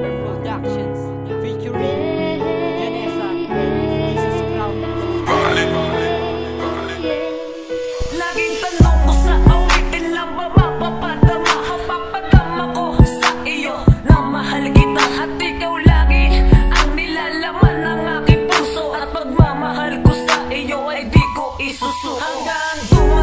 Rapper Productions featuring Janessa. This is Crown. Laging tanong ko sa awitin lang ba mapapadama Mapapadama ko sa iyo na mahal kita At ikaw lagi ang nilalaman ng puso At pagmamahal ko sa iyo ay di ko Hanggang dumating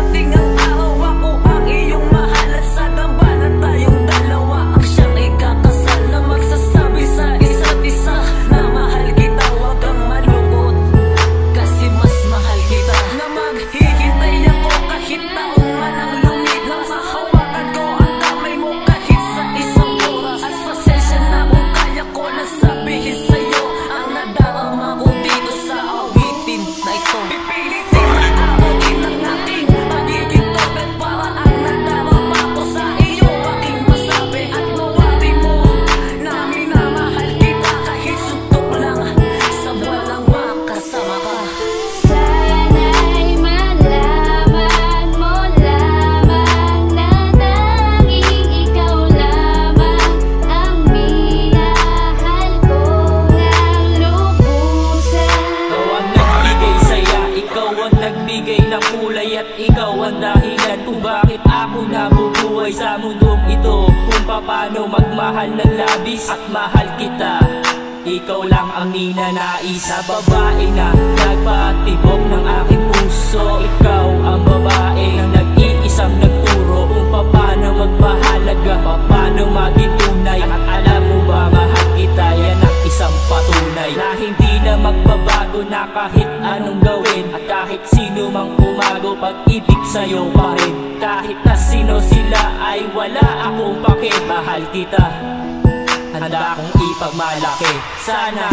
ikaw ang dahilan kung bakit ako nabubuhay sa mundong ito. Kung paano magmahal ng labis at mahal kita. Ikaw lang ang ninanais. Sa babae na nagpatibok ng aking puso Ikaw ang babae na nag-iisang nagturo kahit anong gawin At kahit sino mang umago, pag-ibig sa'yo pa rin. Kahit na sino sila ay wala akong pake. Mahal kita, handa kong ipagmalaki. Sana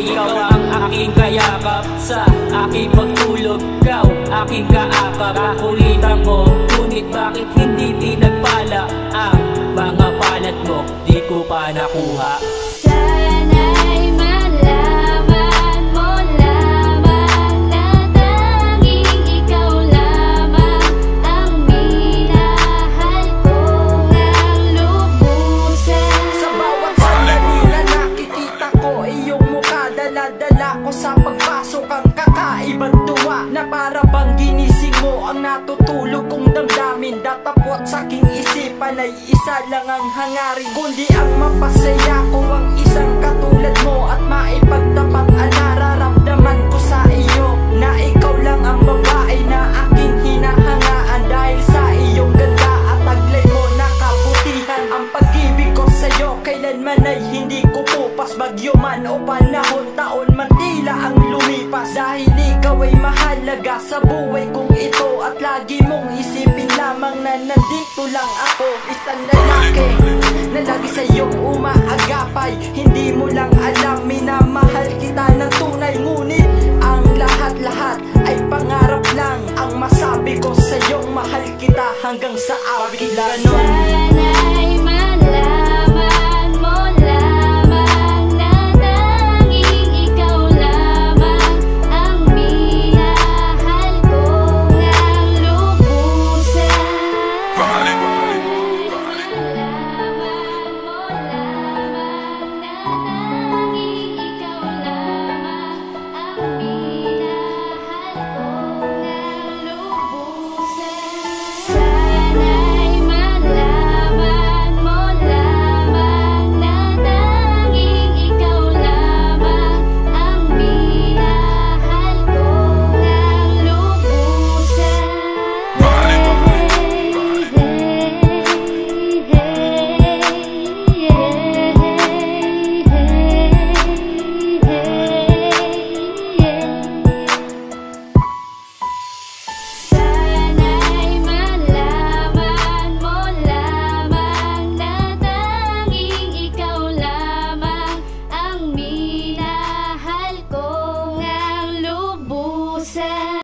ikaw ang aking kayakap Sa aking pagtulog Ikaw aking kaakap Kakulitan ko Ngunit bakit hindi pinagpala Ang mga palat mo? Di ko pa nakuha Dala-dala ko sa pagpasok ang kakaibang tuwa Na para bang ginising mo ang natutulog kong damdamin. Datapot sa aking isipan ay isa lang ang hangarin Kundi ang mapasaya ko ang isang katulad mo At maipagtapat ang kailanman ay hindi ko pupas. Bagyo man o panahon, taon man tila ang lumipas. Dahil ikaw ay mahalaga sa buhay kong ito At lagi mong isipin lamang na nandito lang ako. Isang lalaki na lagi sa'yong umaagapay. Hindi mo lang alam, minamahal kita ng tunay. Ngunit ang lahat-lahat ay pangarap lang. Ang masabi ko sa'yong mahal kita hanggang sa awit Ganon